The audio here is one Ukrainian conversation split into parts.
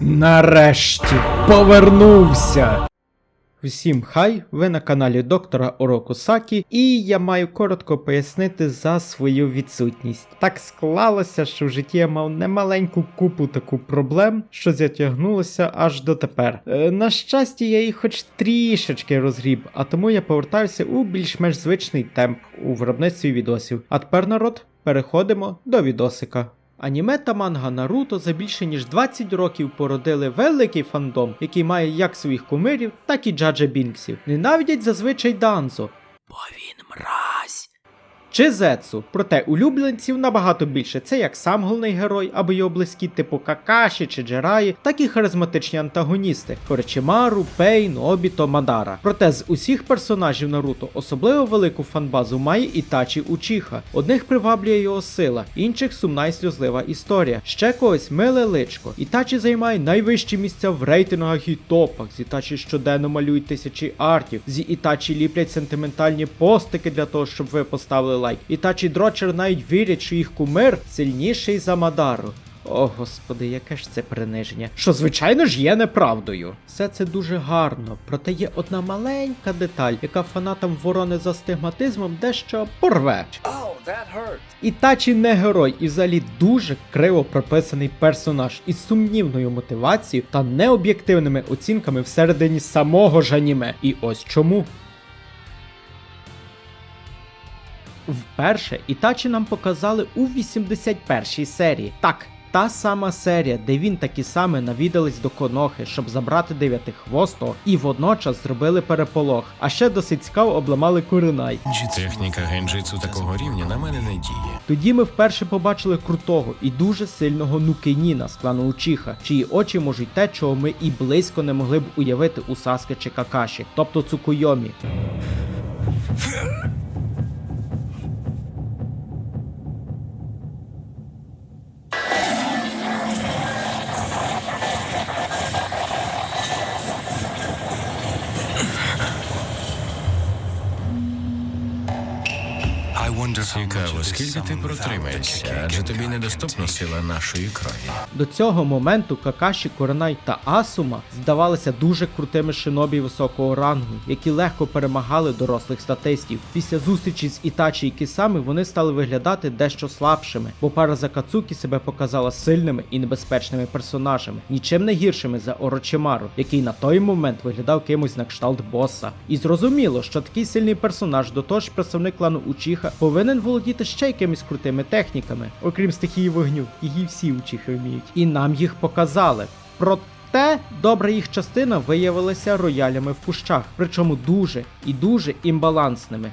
Нарешті повернувся. Всім хай, ви на каналі доктора Ороку Сакі, і я маю коротко пояснити за свою відсутність. Так склалося, що в житті я мав немаленьку купу таку проблем, що затягнулося аж до тепер. Е, на щастя, я їх хоч трішечки розгріб, а тому я повертаюся у більш-менш звичний темп у виробництві відосів. А тепер народ, переходимо до відосика. Аніме та манга Наруто за більше ніж 20 років породили великий фандом, який має як своїх кумирів, так і Джаджа Бінксів. Ненавидять зазвичай Данзо, бо він мразь. Чи Зецу, проте улюбленців набагато більше. Це як сам головний герой або його близькі, типу Какаші чи Джераї, так і харизматичні антагоністи Коричимару, Пейн, Обіто, Мадара. Проте з усіх персонажів Наруто особливо велику фанбазу має Ітачі Учіха. Одних приваблює його сила, інших сумна й сльозлива історія. Ще когось миле личко. Ітачі займає найвищі місця в рейтингах і топах. З Ітачі щоденно малюють тисячі артів. Зі Ітачі ліплять сентиментальні постики для того, щоб ви поставили лайк. Ітачі Дрочер навіть вірять, що їх кумир сильніший за Мадару. О, господи, яке ж це приниження. Що, звичайно ж, є неправдою. Все це дуже гарно, проте є одна маленька деталь, яка фанатам ворони за стигматизмом дещо порве. Oh, hurt. Ітачі не герой і взагалі дуже криво прописаний персонаж із сумнівною мотивацією та необ'єктивними оцінками всередині самого ж аніме. І ось чому. Вперше Ітачі нам показали у 81-й серії. Так, та сама серія, де він таки саме навідались до Конохи, щоб забрати дев'ятихвостого, і водночас зробили переполох. А ще досить цікаво обламали Куринай. Техніка генджитсу такого рівня на мене не діє. Тоді ми вперше побачили крутого і дуже сильного Нукеніна з клану Учіха, чиї очі можуть те, чого ми і близько не могли б уявити у Саске чи Какаші, тобто Цукуйомі. Недоступна сила нашої крові. До цього моменту Какаші, Коронай та Асума здавалися дуже крутими шинобі високого рангу, які легко перемагали дорослих статистів. Після зустрічі з Ітачі і Кісами вони стали виглядати дещо слабшими, бо пара Закацукі себе показала сильними і небезпечними персонажами, нічим не гіршими за Орочимару, який на той момент виглядав кимось на кшталт боса. І зрозуміло, що такий сильний персонаж, до того ж представник клану Учіха, повинен володіти ще якимись крутими техніками, окрім стихії вогню. Її всі учихи вміють. І нам їх показали. Проте добра їх частина виявилася роялями в кущах, причому дуже і дуже імбалансними.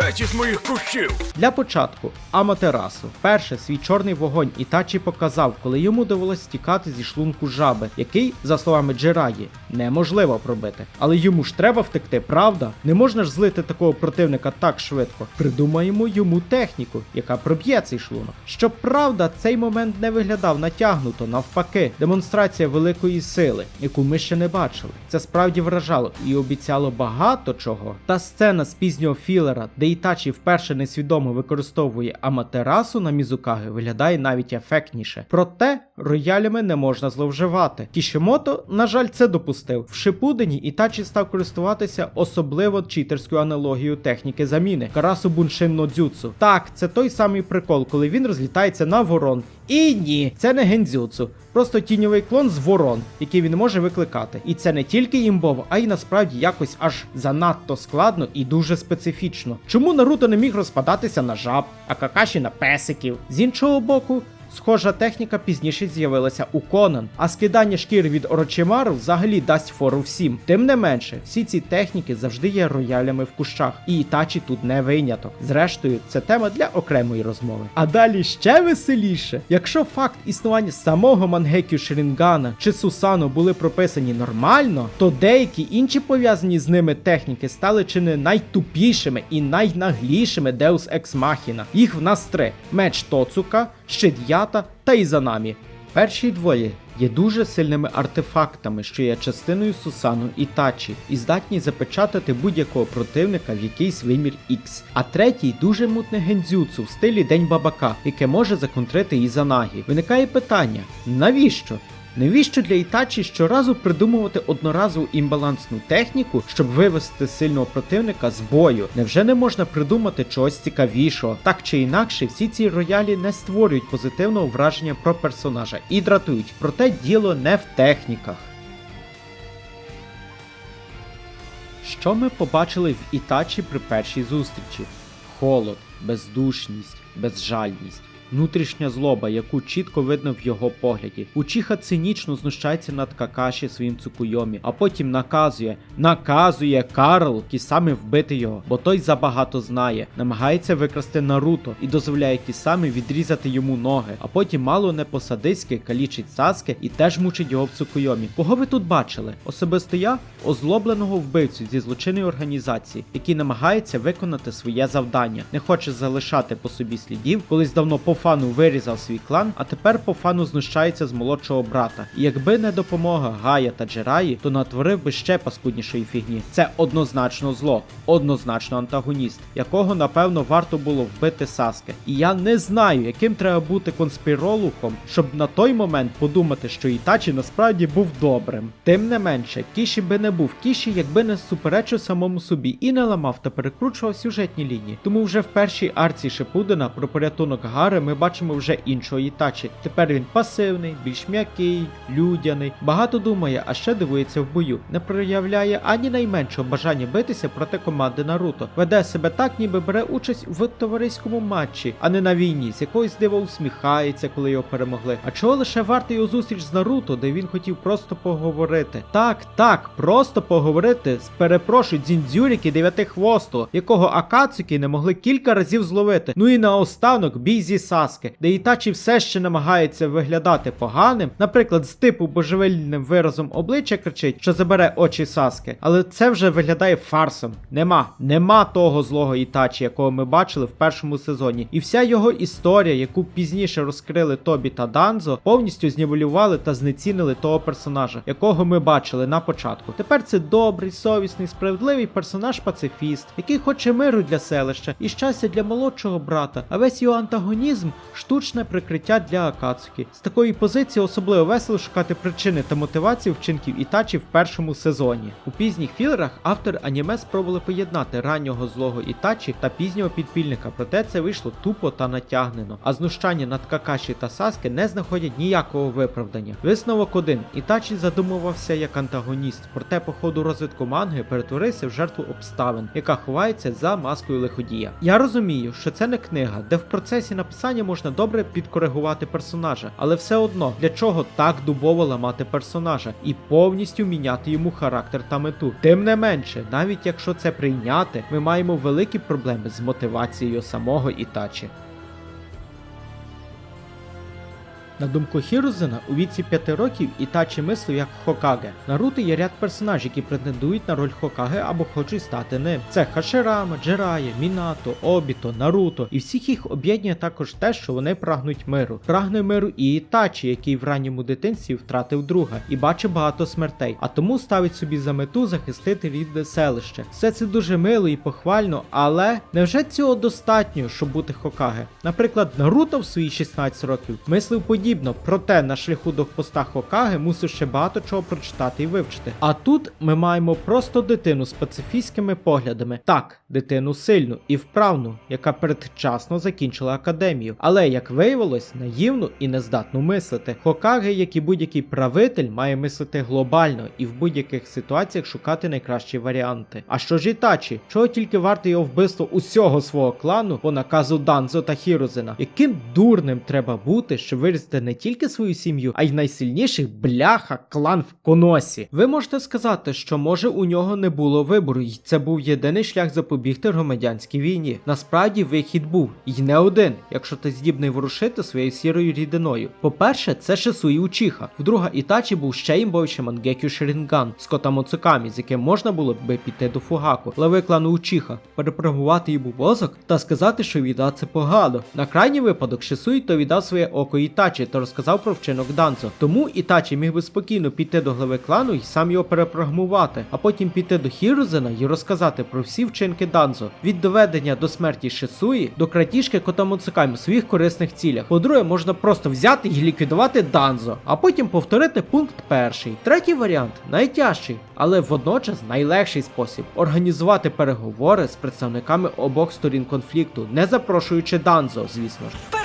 Геть із моїх кущів! Для початку Аматерасу. Перше свій чорний вогонь Ітачі показав, коли йому довелось тікати зі шлунку жаби, який, за словами Джераї, неможливо пробити. Але йому ж треба втекти, правда? Не можна ж злити такого противника так швидко. Придумаємо йому техніку, яка проб'є цей шлунок. Щоправда, цей момент не виглядав натягнуто, навпаки, демонстрація великої сили, яку ми ще не бачили. Це справді вражало і обіцяло багато чого. Та сцена з пізнього філера, де Ітачі вперше несвідомо використовує Аматерасу на Мізукаги, виглядає навіть ефектніше. Проте роялями не можна зловживати. Кішимото, на жаль, це допустив. В Шипудені Ітачі став користуватися особливо читерською аналогією техніки заміни Карасу Буншин но Дзюцу. Так, це той самий прикол, коли він розлітається на ворон. І ні, це не гендзюцу. Просто тіньовий клон з ворон, який він може викликати. І це не тільки імбово, а й насправді якось аж занадто складно і дуже специфічно. Чому Наруто не міг розпадатися на жаб, а Какаші на песиків? З іншого боку. Схожа техніка пізніше з'явилася у Конан, а скидання шкір від Орочимару взагалі дасть фору всім. Тим не менше, всі ці техніки завжди є роялями в кущах, і Ітачі тут не виняток. Зрештою, це тема для окремої розмови. А далі ще веселіше. Якщо факт існування самого Мангекю Шрінгана чи Сусану були прописані нормально, то деякі інші пов'язані з ними техніки стали чи не найтупішими і найнаглішими Deus Ex Machina. Їх в нас три: меч Тоцука, щит Ята та Ізанамі. Перші двоє є дуже сильними артефактами, що є частиною Сусану Ітачі, і здатні запечатати будь-якого противника в якийсь вимір X. А третій дуже мутне гендзюцу в стилі День Бабака, яке може законтрити Ізанагі. Виникає питання: навіщо? Навіщо для Ітачі щоразу придумувати одноразову імбалансну техніку, щоб вивести сильного противника з бою? Невже не можна придумати чогось цікавішого? Так чи інакше, всі ці роялі не створюють позитивного враження про персонажа і дратують, проте діло не в техніках. Що ми побачили в Ітачі при першій зустрічі? Холод, бездушність, безжальність. Внутрішня злоба, яку чітко видно в його погляді. Учіха цинічно знущається над Какаші своїм цукуйомі, а потім наказує, наказує Карл Кісамі вбити його, бо той забагато знає, намагається викрасти Наруто і дозволяє Кісамі відрізати йому ноги, а потім мало не по-садистськи калічить Саске і теж мучить його в цукуйомі. Кого ви тут бачили? Особисто я озлобленого вбивцю зі злочинної організації, який намагається виконати своє завдання, не хоче залишати по собі слідів, колись давно по фану вирізав свій клан, а тепер по фану знущається з молодшого брата. І якби не допомога Гая та Джераї, то натворив би ще паскуднішої фігні. Це однозначно зло, однозначно антагоніст, якого напевно варто було вбити Саске. І я не знаю, яким треба бути конспіролухом, щоб на той момент подумати, що Ітачі насправді був добрим. Тим не менше, Кіші би не був Кіші, якби не суперечив самому собі і не ламав та перекручував сюжетні лінії. Тому вже в першій арці Шипудена про порятунок Гари ми бачимо вже іншого Ітачі. Тепер він пасивний, більш м'який, людяний, багато думає, а ще дивується в бою. Не проявляє ані найменшого бажання битися проти команди Наруто. Веде себе так, ніби бере участь в товариському матчі, а не на війні, з якоюсь диво усміхається, коли його перемогли. А чого лише варта його зустріч з Наруто, де він хотів просто поговорити? Так, так, просто поговорити з перепрошую дзіндзюріки дев'ятихвосту, якого Акацуки не могли кілька разів зловити. Ну і наостанок бій зі Саске, де Ітачі все ще намагається виглядати поганим, наприклад, з типу божевільним виразом обличчя кричить, що забере очі Саске, але це вже виглядає фарсом. Нема, нема того злого Ітачі, якого ми бачили в першому сезоні. І вся його історія, яку пізніше розкрили Тобі та Данзо, повністю знівелювали та знецінили того персонажа, якого ми бачили на початку. Тепер це добрий, совісний, справедливий персонаж-пацифіст, який хоче миру для селища і щастя для молодшого брата, а весь його антагонізм штучне прикриття для Акацуки. З такої позиції особливо весело шукати причини та мотивацію вчинків Ітачі в першому сезоні. У пізніх філерах автор аніме спробували поєднати раннього злого Ітачі та пізнього підпільника, проте це вийшло тупо та натягнено. А знущання над Какаші та Саске не знаходять ніякого виправдання. Висновок один: Ітачі задумувався як антагоніст, проте по ходу розвитку манги перетворився в жертву обставин, яка ховається за маскою лиходія. Я розумію, що це не книга, де в процесі написання можна добре підкоригувати персонажа, але все одно для чого так дубово ламати персонажа і повністю міняти йому характер та мету. Тим не менше, навіть якщо це прийняти, ми маємо великі проблеми з мотивацією самого Ітачі. На думку Хірузена, у віці 5 років Ітачі мислив як Хокаге. Наруто є ряд персонажів, які претендують на роль Хокаге або хочуть стати ним. Це Хаширама, Джирая, Мінато, Обіто, Наруто. І всіх їх об'єднує також те, що вони прагнуть миру. Прагне миру і Ітачі, який в ранньому дитинстві втратив друга і бачив багато смертей, а тому ставить собі за мету захистити рідне селище. Все це дуже мило і похвально, але невже цього достатньо, щоб бути Хокаге? Наприклад, Наруто в свої 16 років мислив подібно, проте на шляху до поста Хокаге мусив ще багато чого прочитати і вивчити. А тут ми маємо просто дитину з пацифістськими поглядами. Так, дитину сильну і вправну, яка передчасно закінчила академію, але як виявилось, наївну і нездатну мислити. Хокаге, як і будь-який правитель, має мислити глобально і в будь-яких ситуаціях шукати найкращі варіанти. А що ж Ітачі? Чого тільки варте його вбивство усього свого клану по наказу Данзо та Хірозена? Яким дурним треба бути, щоб вирізати не тільки свою сім'ю, а й найсильніших бляха клан в коносі? Ви можете сказати, що може у нього не було вибору, і це був єдиний шлях запобігти громадянській війні. Насправді вихід був і не один, якщо ти здібний ворушити своєю сірою рідиною. По-перше, це Шисуї Учіха. Вдруге, Ітачі був ще імбовішим Мангекю Шерінган з Кота Моцукамі, з яким можна було би піти до Фугаку, глави клану Учіха, перепрогувати йому мозок та сказати, що віда це погано. На крайній випадок Шисуї то віддав своє око Ітачі та розказав про вчинок Данзо. Тому Ітачі міг би спокійно піти до глави клану і сам його перепрограмувати, а потім піти до Хірузена і розказати про всі вчинки Данзо від доведення до смерті Шисуї до крадіжки кота Моцуками в своїх корисних цілях. По-друге, можна просто взяти і ліквідувати Данзо, а потім повторити пункт перший. Третій варіант найтяжчий, але водночас найлегший спосіб організувати переговори з представниками обох сторін конфлікту, не запрошуючи Данзо, звісно ж.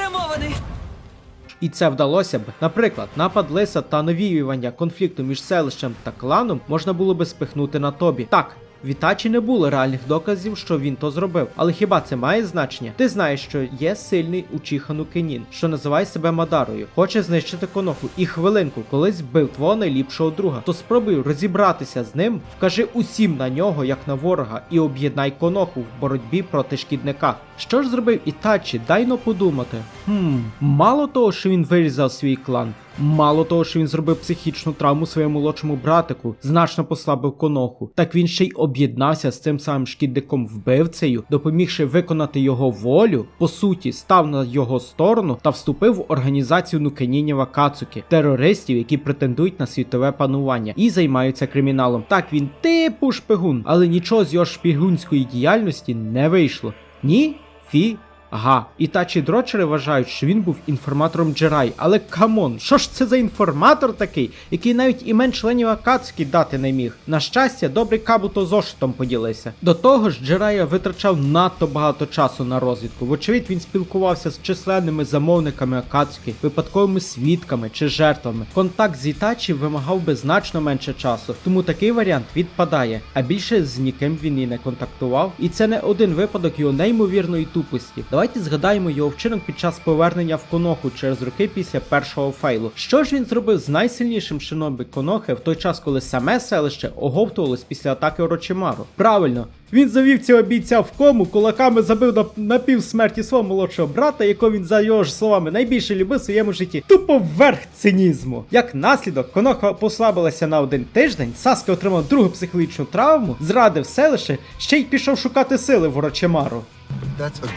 І це вдалося б. Наприклад, напад лиса та навіювання конфлікту між селищем та кланом можна було би спихнути на тобі. Так. В Ітачі не було реальних доказів, що він то зробив. Але хіба це має значення? Ти знаєш, що є сильний Учіха Нукенін, що називає себе Мадарою, хоче знищити коноху. І хвилинку, колись вбив твого найліпшого друга. То спробуй розібратися з ним, вкажи усім на нього, як на ворога, і об'єднай коноху в боротьбі проти шкідника. Що ж зробив Ітачі? Дайно подумати. Хм, мало того, що він вирізав свій клан. Мало того, що він зробив психічну травму своєму молодшому братику, значно послабив коноху. Так він ще й об'єднався з цим самим шкідником вбивцею, допомігши виконати його волю, по суті, став на його сторону та вступив в організацію Нукенініва Кацуки, терористів, які претендують на світове панування і займаються криміналом. Так він типу шпигун, але нічого з його шпигунської діяльності не вийшло. Ні, фі. Ага, і тачі дрочери вважають, що він був інформатором Джерай, але камон, що ж це за інформатор такий, який навіть імен членів Акацуки дати не міг. На щастя, добрий Кабуто зошитом поділився. До того ж, Джерая витрачав надто багато часу на розвідку. Вочевидь, він спілкувався з численними замовниками Акацуки, випадковими свідками чи жертвами. Контакт з Ітачі вимагав би значно менше часу, тому такий варіант відпадає. А більше з ніким він і не контактував. І це не один випадок його неймовірної тупості. Давайте згадаємо його вчинок під час повернення в Коноху через роки після першого фейлу. Що ж він зробив з найсильнішим шинобі Конохи в той час, коли саме селище оговтувалось після атаки Орочимару? Правильно. Він завів цього бійця в кому, кулаками забив на, на півсмерті свого молодшого брата, якого він, за його ж словами, найбільше любив в своєму житті. Тупо верх цинізму. Як наслідок, Коноха послабилася на один тиждень, Саски отримав другу психологічну травму, зрадив селище, ще й пішов шукати сили в Орочимару.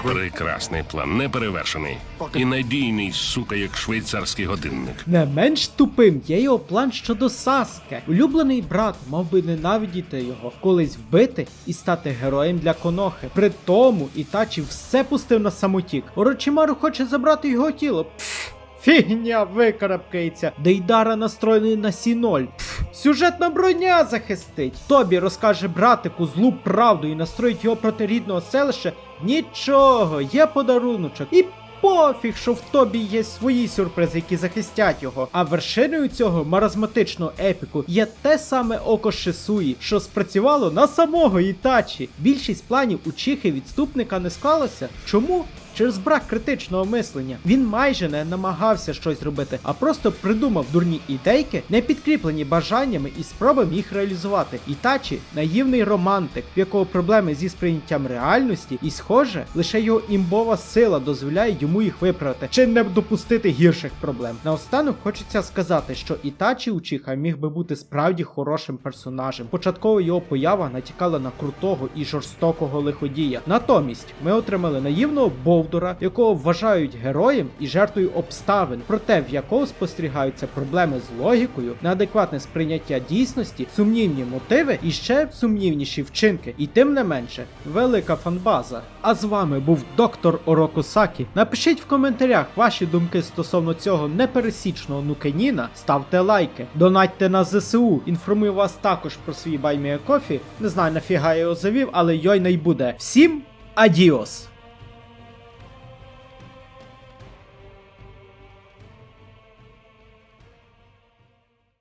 Прекрасний план, неперевершений. І надійний, сука, як швейцарський годинник. Не менш тупим є його план щодо Саске. Улюблений брат мав би ненавидіти його, колись вбити і стати героєм для Конохи. При тому Ітачі все пустив на самотік. Орочимару хоче забрати його тіло. Пф, фігня викарабкається. Дейдара настроєний на сіноль. Пф, сюжетна броня захистить. Тобі розкаже братику злу правду і настроїть його проти рідного селища. Нічого, є подаруночок. І Пофіг, що в тобі є свої сюрпризи, які захистять його. А вершиною цього маразматичного епіку є те саме око Шисуї, що спрацювало на самого Ітачі. Більшість планів у Чихи відступника не склалося. Чому? Через брак критичного мислення він майже не намагався щось робити, а просто придумав дурні ідейки, не підкріплені бажаннями і спробами їх реалізувати. Ітачі наївний романтик, в якого проблеми зі сприйняттям реальності, і схоже, лише його імбова сила дозволяє йому їх виправити, чи не допустити гірших проблем. Наостанок хочеться сказати, що Ітачі Учиха міг би бути справді хорошим персонажем. Початково його поява натякала на крутого і жорстокого лиходія. Натомість ми отримали наївного Бовдура, якого вважають героєм і жертвою обставин, проте в якого спостерігаються проблеми з логікою, неадекватне сприйняття дійсності, сумнівні мотиви і ще сумнівніші вчинки. І тим не менше, велика фанбаза. А з вами був доктор Ороко Сакі. Напишіть в коментарях ваші думки стосовно цього непересічного нукеніна. Ставте лайки, донатьте на ЗСУ. Інформую вас також про свій баймія кофі. Не знаю нафіга я його завів, але йой не буде. Всім адіос!